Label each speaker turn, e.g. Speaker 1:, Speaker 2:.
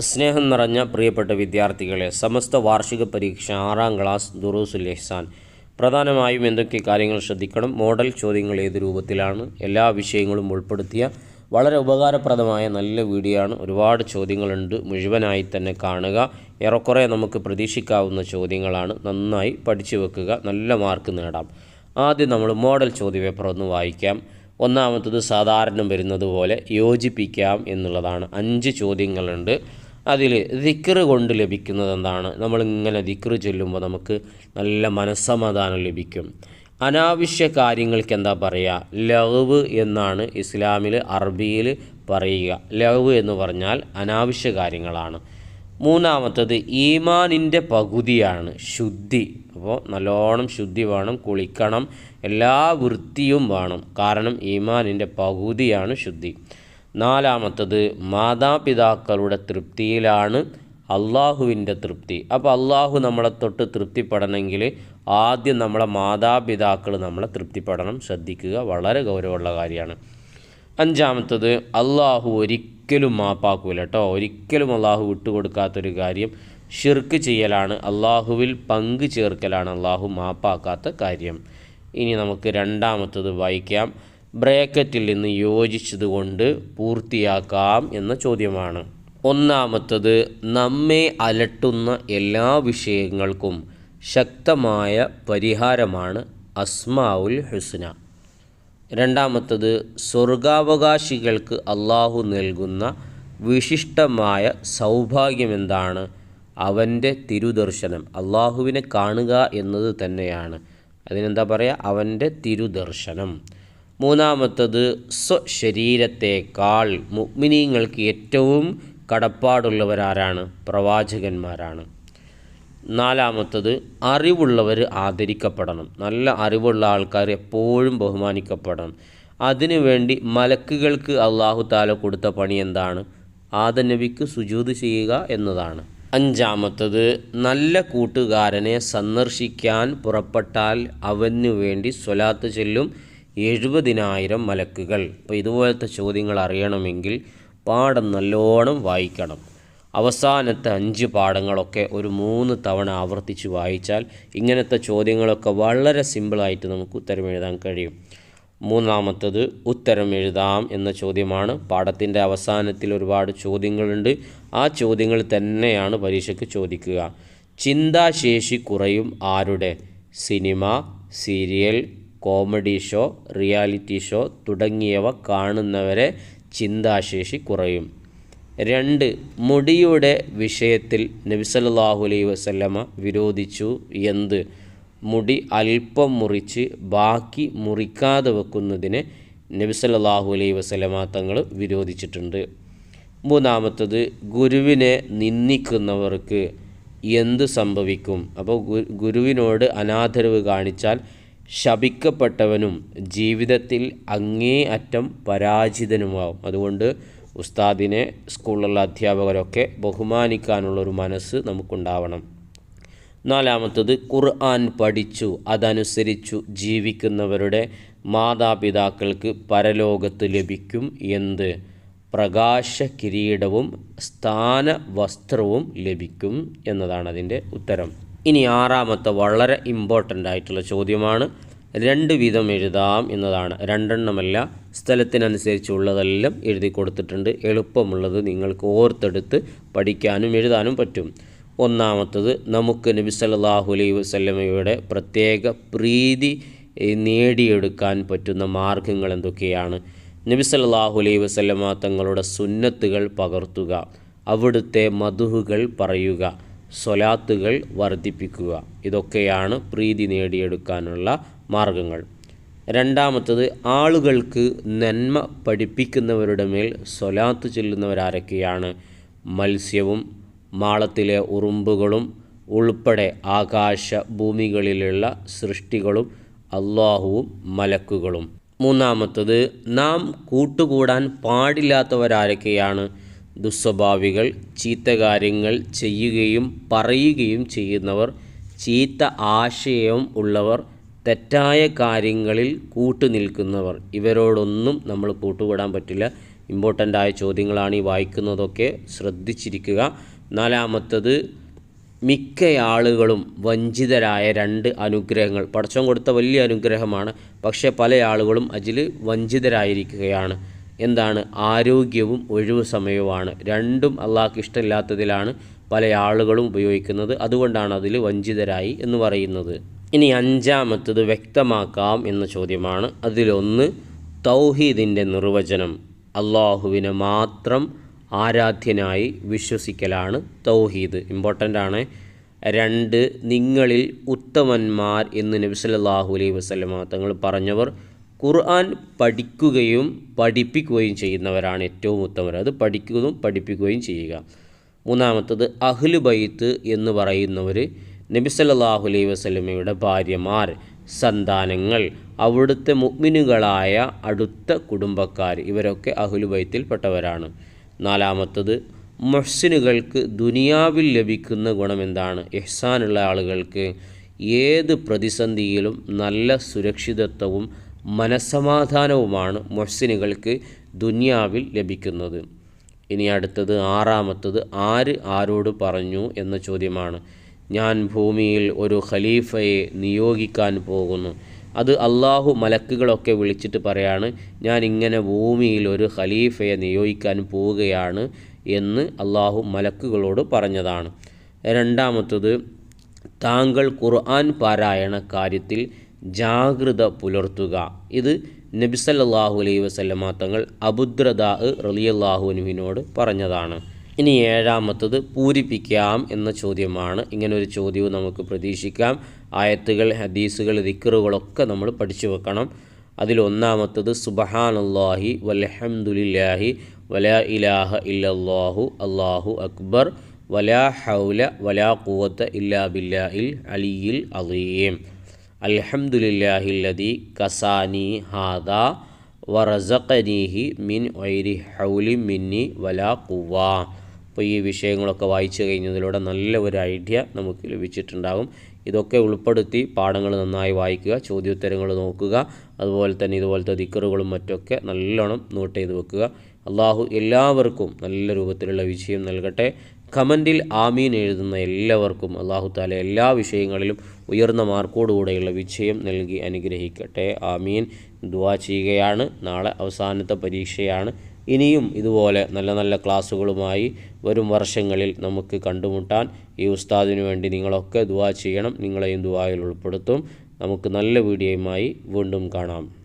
Speaker 1: സ്നേഹം നിറഞ്ഞ പ്രിയപ്പെട്ട വിദ്യാർത്ഥികളെ സമസ്ത വാർഷിക പരീക്ഷ ആറാം ക്ലാസ് ദുറൂസുൽ എഹ്സാൻ. പ്രധാനമായും എന്തൊക്കെ കാര്യങ്ങൾ ശ്രദ്ധിക്കണം? മോഡൽ ചോദ്യങ്ങൾ ഏത് രൂപത്തിലാണ്? എല്ലാ വിഷയങ്ങളും ഉൾപ്പെടുത്തിയ വളരെ ഉപകാരപ്രദമായ നല്ല വീഡിയോ ആണ്. ഒരുപാട് ചോദ്യങ്ങളുണ്ട്. മുഴുവനായി തന്നെ കാണുക. ഏറെക്കുറെ നമുക്ക് പ്രതീക്ഷിക്കാവുന്ന ചോദ്യങ്ങളാണ്. നന്നായി പഠിച്ചു വെക്കുക. നല്ല മാർക്ക് നേടാം. ആദ്യം നമ്മൾ മോഡൽ ചോദ്യപേപ്പർ ഒന്ന് വായിക്കാം. ഒന്നാമത്തത് സാധാരണ വരുന്നത് പോലെ യോജിപ്പിക്കാം എന്നുള്ളതാണ്. അഞ്ച് ചോദ്യങ്ങളുണ്ട്. അതിൽ ദിക്റ് കൊണ്ട് ലഭിക്കുന്നത് എന്താണ് നമ്മളിങ്ങനെ ദിക്റ് ചൊല്ലുമ്പോൾ നമുക്ക് നല്ല മനസ്സമാധാനം ലഭിക്കും. അനാവശ്യ കാര്യങ്ങൾക്ക് എന്താ പറയുക? ലവ് എന്നാണ് ഇസ്ലാമിൽ അറബിയിൽ പറയുക. ലവ് എന്ന് പറഞ്ഞാൽ അനാവശ്യ കാര്യങ്ങളാണ്. മൂന്നാമത്തത് ഈമാനിന്റെ പകുതിയാണ് ശുദ്ധി. അപ്പോൾ നല്ലോണം ശുദ്ധി വേണം കുളിക്കണം എല്ലാ വൃത്തിയും വേണം. കാരണം ഈമാനിന്റെ പകുതിയാണ് ശുദ്ധി. നാലാമത്തത് മാതാപിതാക്കളുടെ തൃപ്തിയിലാണ് അള്ളാഹുവിന്റെ തൃപ്തി. അപ്പോൾ അള്ളാഹു നമ്മളെ തൊട്ട് തൃപ്തിപ്പെടണമെങ്കിൽ ആദ്യം നമ്മളെ മാതാപിതാക്കൾ നമ്മളെ തൃപ്തിപ്പെടണം ശ്രദ്ധിക്കുക. വളരെ ഗൗരവമുള്ള കാര്യമാണ്. അഞ്ചാമത്തത് അള്ളാഹു ഒരിക്കലും മാപ്പാക്കൂല കേട്ടോ. ഒരിക്കലും അള്ളാഹു വിട്ടുകൊടുക്കാത്തൊരു കാര്യം ഷിർക്ക് ചെയ്യലാണ്. അള്ളാഹുവിൽ പങ്ക് ചേർക്കലാണ് അള്ളാഹു മാപ്പാക്കാത്ത കാര്യം. ഇനി നമുക്ക് രണ്ടാമത്തത് വായിക്കാം. ബ്രേക്കറ്റിൽ നിന്ന് യോജിച്ചതുകൊണ്ട് പൂർത്തിയാക്കാം എന്ന ചോദ്യമാണ്. ഒന്നാമത്തത് നമ്മെ അലട്ടുന്ന എല്ലാ വിഷയങ്ങൾക്കും ശക്തമായ പരിഹാരമാണ് അസ്മാവുൽ ഹുസ്ന. രണ്ടാമത്തത് സ്വർഗാവകാശികൾക്ക് അള്ളാഹു നൽകുന്ന വിശിഷ്ടമായ സൗഭാഗ്യം എന്താണ്? അവന്റെ തിരുദർശനം. അള്ളാഹുവിനെ കാണുക എന്നത് തന്നെയാണ്. അതിനെന്താ പറയുക അവന്റെ തിരുദർശനം. മൂന്നാമത്തത് സ്വശരീരത്തേക്കാൾ മുഗ്മിനീങ്ങൾക്ക് ഏറ്റവും കടപ്പാടുള്ളവരാരാണ്? പ്രവാചകന്മാരാണ്. നാലാമത്തത് അറിവുള്ളവർ ആദരിക്കപ്പെടണം. നല്ല അറിവുള്ള ആൾക്കാർ എപ്പോഴും ബഹുമാനിക്കപ്പെടണം. അതിനുവേണ്ടി മലക്കുകൾക്ക് അള്ളാഹു താല കൊടുത്ത പണി എന്താണ്? ആദ നബിക്ക് സുജൂത് ചെയ്യുക എന്നതാണ്. അഞ്ചാമത്തത് നല്ല കൂട്ടുകാരനെ സന്ദർശിക്കാൻ പുറപ്പെട്ടാൽ അവനു വേണ്ടി സ്വലാത്ത് ചെല്ലും എഴുപതിനായിരം മലക്കുകൾ. അപ്പോൾ ഇതുപോലത്തെ ചോദ്യങ്ങൾ അറിയണമെങ്കിൽ പാഠം നല്ലോണം വായിക്കണം. അവസാനത്തെ അഞ്ച് പാഠങ്ങളൊക്കെ ഒരു മൂന്ന് തവണ ആവർത്തിച്ച് വായിച്ചാൽ ഇങ്ങനത്തെ ചോദ്യങ്ങളൊക്കെ വളരെ സിമ്പിളായിട്ട് നമുക്ക് ഉത്തരം എഴുതാൻ കഴിയും. മൂന്നാമത്തത് ഉത്തരം എഴുതാം എന്ന ചോദ്യമാണ്. പാഠത്തിന്റെ അവസാനത്തിൽ ഒരുപാട് ചോദ്യങ്ങളുണ്ട്. ആ ചോദ്യങ്ങൾ തന്നെയാണ് പരീക്ഷയ്ക്ക് ചോദിക്കുക. ചിന്താശേഷി കുറയും ആരുടെ? Cinema serial comedy show reality show തുടങ്ങിയവ കാണുന്നവരെ ചിന്താശേഷി കുറയും. രണ്ട് മുടിയുടെ വിഷയത്തിൽ നബിസല്ലാഹു അലൈ വസല്ലമ വിരോധിച്ചു. എന്ത്? മുടി അല്പം മുറിച്ച് ബാക്കി മുറിക്കാതെ വെക്കുന്നതിനെ നബിസല്ലാഹു അലൈ വസല്ലമ തങ്ങൾ വിരോധിച്ചിട്ടുണ്ട്. മൂന്നാമത്തത് ഗുരുവിനെ നിന്ദിക്കുന്നവർക്ക് എന്ത് സംഭവിക്കും? അപ്പോൾ ഗുരുവിനോട് അനാദരവ് കാണിച്ചാൽ ശപിക്കപ്പെട്ടവനും ജീവിതത്തിൽ അങ്ങേ അറ്റം പരാജിതനുമാവും. അതുകൊണ്ട് ഉസ്താദിനെ സ്കൂളിലുള്ള അധ്യാപകരൊക്കെ ബഹുമാനിക്കാനുള്ളൊരു മനസ്സ് നമുക്കുണ്ടാവണം. നാലാമത്തത് ഖുർആൻ പഠിച്ചു അതനുസരിച്ചു ജീവിക്കുന്നവരുടെ മാതാപിതാക്കൾക്ക് പരലോകത്ത് ലഭിക്കും എന്ത്? പ്രകാശ കിരീടവും സ്ഥാന വസ്ത്രവും ലഭിക്കും എന്നതാണ് അതിന്റെ ഉത്തരം. ഇനി ആറാമത്തെ വളരെ ഇമ്പോർട്ടന്റ് ആയിട്ടുള്ള ചോദ്യമാണ്. രണ്ട് വിധം എഴുതാം എന്നതാണ്. രണ്ടെണ്ണമല്ല സ്ഥലത്തിനനുസരിച്ചുള്ളതെല്ലാം എഴുതി കൊടുത്തിട്ടുണ്ട്. എളുപ്പമുള്ളത് നിങ്ങൾക്ക് ഓർത്തെടുത്ത് പഠിക്കാനും എഴുതാനും പറ്റും. ഒന്നാമത്തത് നമുക്ക് നബി സല്ലല്ലാഹു അലൈഹി വസല്ലമയുടെ പ്രത്യേക പ്രീതി നേടിയെടുക്കാൻ പറ്റുന്ന മാർഗങ്ങൾ എന്തൊക്കെയാണ്? നബി സല്ലല്ലാഹു അലൈഹി വസല്ലമ തങ്ങളുടെ സുന്നത്തുകൾ പകർത്തുക അവിടുത്തെ മധുഹുകൾ പറയുക. സ്വലാത്തുകൾ വർദ്ധിപ്പിക്കുക. ഇതൊക്കെയാണ് പ്രീതി നേടിയെടുക്കാനുള്ള മാർഗങ്ങൾ. രണ്ടാമത്തത് ആളുകൾക്ക് നന്മ പഠിപ്പിക്കുന്നവരുടെ മേൽ സ്വലാത്ത് ചെല്ലുന്നവരാരൊക്കെയാണ്. മത്സ്യവും മാളത്തിലെ ഉറുമ്പുകളും ഉൾപ്പെടെ ആകാശ ഭൂമികളിലുള്ള സൃഷ്ടികളും അള്ളാഹുവും മലക്കുകളും. മൂന്നാമത്തത് നാം കൂട്ടുകൂടാൻ പാടില്ലാത്തവരാരൊക്കെയാണ്. ദുസ്വഭാവികൾ ചീത്ത കാര്യങ്ങൾ ചെയ്യുകയും പറയുകയും ചെയ്യുന്നവർ ചീത്ത ആശയം ഉള്ളവർ തെറ്റായ കാര്യങ്ങളിൽ കൂട്ടുനിൽക്കുന്നവർ ഇവരോടൊന്നും നമ്മൾ കൂട്ടുകൂടാൻ പറ്റില്ല. ഇമ്പോർട്ടന്റ് ആയ ചോദ്യങ്ങളാണ് ഈ വായിക്കുന്നതൊക്കെ ശ്രദ്ധിച്ചിരിക്കുക. നാലാമത്തത് മിക്ക ആളുകളും വഞ്ചിതരായ രണ്ട് അനുഗ്രഹങ്ങൾ. പടച്ചോൻ കൊടുത്ത വലിയ അനുഗ്രഹമാണ്. പക്ഷേ പല ആളുകളും അതിൽ വഞ്ചിതരായിരിക്കുകയാണ്. എന്താണ് ആരോഗ്യവും ഒഴിവ് സമയവുമാണ്. രണ്ടും അള്ളാഹ്ക്ക് ഇഷ്ടമില്ലാത്തതിലാണ് പല ആളുകളും ഉപയോഗിക്കുന്നത്. അതുകൊണ്ടാണ് അതിൽ വഞ്ചിതരായി എന്ന് പറയുന്നത്. ഇനി അഞ്ചാമത്തത് വ്യക്തമാക്കാം എന്ന ചോദ്യമാണ്. അതിലൊന്ന് തൗഹീദിന്റെ നിർവചനം. അള്ളാഹുവിനെ മാത്രം ആരാധ്യനായി വിശ്വസിക്കലാണ് തൗഹീദ്. ഇമ്പോർട്ടന്റ് ആണ്. രണ്ട് നിങ്ങളിൽ ഉത്തമന്മാർ എന്ന് നബി സല്ലല്ലാഹു അലൈഹി വസല്ലമ തങ്ങൾ പറഞ്ഞവർ ഖുർആൻ പഠിക്കുകയും പഠിപ്പിക്കുകയും ചെയ്യുന്നവരാണ് ഏറ്റവും ഉത്തമർ. അത് പഠിക്കുകയും പഠിപ്പിക്കുകയും ചെയ്യുക. മൂന്നാമത്തത് അഹ്ലു ബൈത്ത് എന്ന് പറയുന്നവർ നബി സല്ലല്ലാഹു അലൈഹി വസല്ലമയുടെ ഭാര്യമാർ സന്താനങ്ങൾ അവിടുത്തെ മുഗ്മിനുകളായ അടുത്ത കുടുംബക്കാർ ഇവരൊക്കെ അഹ്ലു ബൈത്തിൽപ്പെട്ടവരാണ്. നാലാമത്തത് മൊഹ്സിനുകൾക്ക് ദുനിയാവിൽ ലഭിക്കുന്ന ഗുണം എന്താണ്? ഇഹ്സാനുള്ള ആളുകൾക്ക് ഏത് പ്രതിസന്ധിയിലും നല്ല സുരക്ഷിതത്വവും മനസ്സമാധാനവുമാണ് മൊഹ്സിനുകൾക്ക് ദുനിയാവിൽ ലഭിക്കുന്നത്. ഇനി അടുത്തത് ആറാമത്തത് ആര് ആരോട് പറഞ്ഞു എന്ന ചോദ്യമാണ്. ഞാൻ ഭൂമിയിൽ ഒരു ഖലീഫയെ നിയോഗിക്കാൻ പോകുന്നു. അത് അള്ളാഹു മലക്കുകളൊക്കെ വിളിച്ചിട്ട് പറയാണ് ഞാൻ ഇങ്ങനെ ഭൂമിയിൽ ഒരു ഖലീഫയെ നിയോഗിക്കാൻ പോവുകയാണ് എന്ന് അള്ളാഹു മലക്കുകളോട് പറഞ്ഞതാണ്. രണ്ടാമത്തത് താങ്കൾ ഖുർആൻ പാരായണ കാര്യത്തിൽ ജാഗ്രത പുലർത്തുക. ഇത് നബിസല്ലാഹു അലൈഹി വസല്ലമ തങ്ങൾ അബുദ്രദാ റലിയല്ലാഹുനുവിനോട് പറഞ്ഞതാണ്. ഇനി ഏഴാമത്തത് പൂരിപ്പിക്കാം എന്ന ചോദ്യമാണ്. ഇങ്ങനൊരു ചോദ്യവും നമുക്ക് പ്രതീക്ഷിക്കാം. ആയത്തുകൾ ഹദീസുകൾ ദിക്കറുകളൊക്കെ നമ്മൾ പഠിച്ചു വെക്കണം. അതിലൊന്നാമത്തത് സുബഹാനല്ലാഹി വലഹമുല്ലാഹി വലാ ഇലാഹ ഇല്ലല്ലാഹു അള്ളാഹു അക്ബർ വലാ ഹൗല വലാ കൂവത്ത് ഇല്ലാ ബില്ലാ ഇൽ അലിയിൽ അലീം അൽഹംദുലില്ലാഹില്ലദി കസാനി ഹാദ വറസഖനീഹി മിൻ ഐരി ഹൗലി മിന്നി വലാ കുവ അപ്പോൾ ഈ വിഷയങ്ങളൊക്കെ വായിച്ചു കഴിഞ്ഞതിലൂടെ നല്ല ഒരു ഐഡിയ നമുക്ക് ലഭിച്ചിട്ടുണ്ടാകും. ഇതൊക്കെ ഉൾപ്പെടുത്തി പാഠങ്ങൾ നന്നായി വായിക്കുക ചോദ്യോത്തരങ്ങൾ നോക്കുക അതുപോലെ തന്നെ ഇതുപോലത്തെ ദിക്കറുകളും മറ്റൊക്കെ നല്ലോണം നോട്ട് ചെയ്ത് വെക്കുക. അള്ളാഹു എല്ലാവർക്കും നല്ല രൂപത്തിലുള്ള വിജയം നൽകട്ടെ. കമന്റിൽ ആമീൻ എഴുതുന്ന എല്ലാവർക്കും അള്ളാഹു താല എല്ലാ വിഷയങ്ങളിലും ഉയർന്ന മാർക്കോടുകൂടെയുള്ള വിജയം നൽകി അനുഗ്രഹിക്കട്ടെ. ആമീൻ. ദുവാ ചെയ്യുകയാണ്. നാളെ അവസാനത്തെ പരീക്ഷയാണ്. ഇനിയും ഇതുപോലെ നല്ല നല്ല ക്ലാസ്സുകളുമായി വരും വർഷങ്ങളിൽ നമുക്ക് കണ്ടുമുട്ടാൻ ഈ ഉസ്താദിനു വേണ്ടി നിങ്ങളൊക്കെ ദുവാ ചെയ്യണം. നിങ്ങളെയും ദുവായിൽ ഉൾപ്പെടുത്തും. നമുക്ക് നല്ല വീഡിയോയുമായി വീണ്ടും കാണാം.